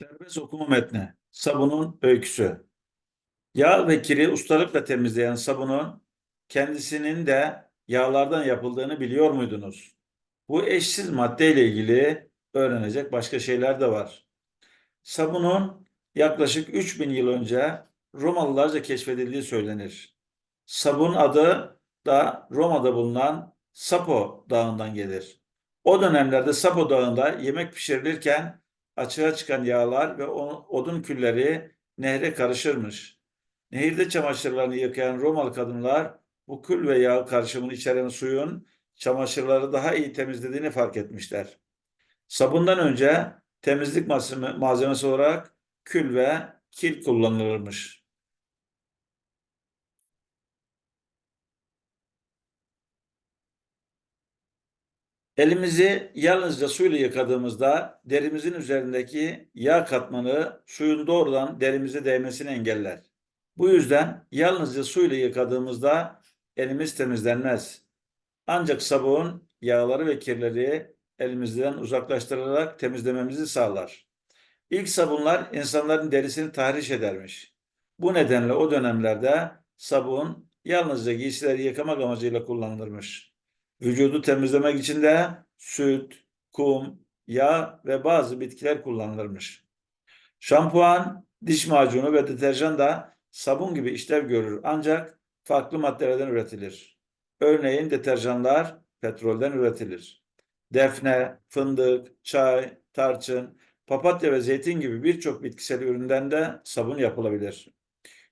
Serbest okuma metni. Sabunun öyküsü. Yağ ve kiri ustalıkla temizleyen sabunun kendisinin de yağlardan yapıldığını biliyor muydunuz? Bu eşsiz maddeyle ilgili öğrenecek başka şeyler de var. Sabunun yaklaşık 3000 yıl önce Romalılarca keşfedildiği söylenir. Sabun adı da Roma'da bulunan Sapo Dağı'ndan gelir. O dönemlerde Sapo Dağı'nda yemek pişirilirken açığa çıkan yağlar ve odun külleri nehre karışırmış. Nehirde çamaşırlarını yıkayan Romalı kadınlar bu kül ve yağ karışımını içeren suyun çamaşırları daha iyi temizlediğini fark etmişler. Sabundan önce temizlik malzeme- malzemesi olarak kül ve kil kullanılırmış. Elimizi yalnızca suyla yıkadığımızda derimizin üzerindeki yağ katmanı suyun doğrudan derimize değmesini engeller. Bu yüzden yalnızca suyla yıkadığımızda elimiz temizlenmez. Ancak sabun yağları ve kirleri elimizden uzaklaştırarak temizlememizi sağlar. İlk sabunlar insanların derisini tahriş edermiş. Bu nedenle o dönemlerde sabun yalnızca giysileri yıkamak amacıyla kullanılırmış. Vücudu temizlemek için de süt, kum, yağ ve bazı bitkiler kullanılırmış. Şampuan, diş macunu ve deterjan da sabun gibi işlev görür ancak farklı maddelerden üretilir. Örneğin deterjanlar petrolden üretilir. Defne, fındık, çay, tarçın, papatya ve zeytin gibi birçok bitkisel üründen de sabun yapılabilir.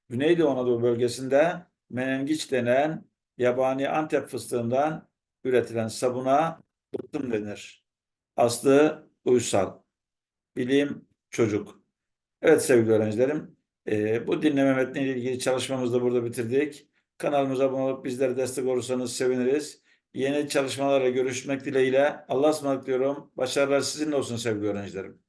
Güneydoğu Anadolu bölgesinde menengiç denen yabani Antep fıstığından üretilen sabuna bıktım denir. Aslı Uysal. Bilim Çocuk. Evet sevgili öğrencilerim, eee, bu dinleme metniyle ilgili çalışmamızı da burada bitirdik. Kanalımıza abone olup bizlere destek olursanız seviniriz. Yeni çalışmalarla görüşmek dileğiyle Allah'a ısmarladık diyorum. Başarılar sizinle olsun sevgili öğrencilerim.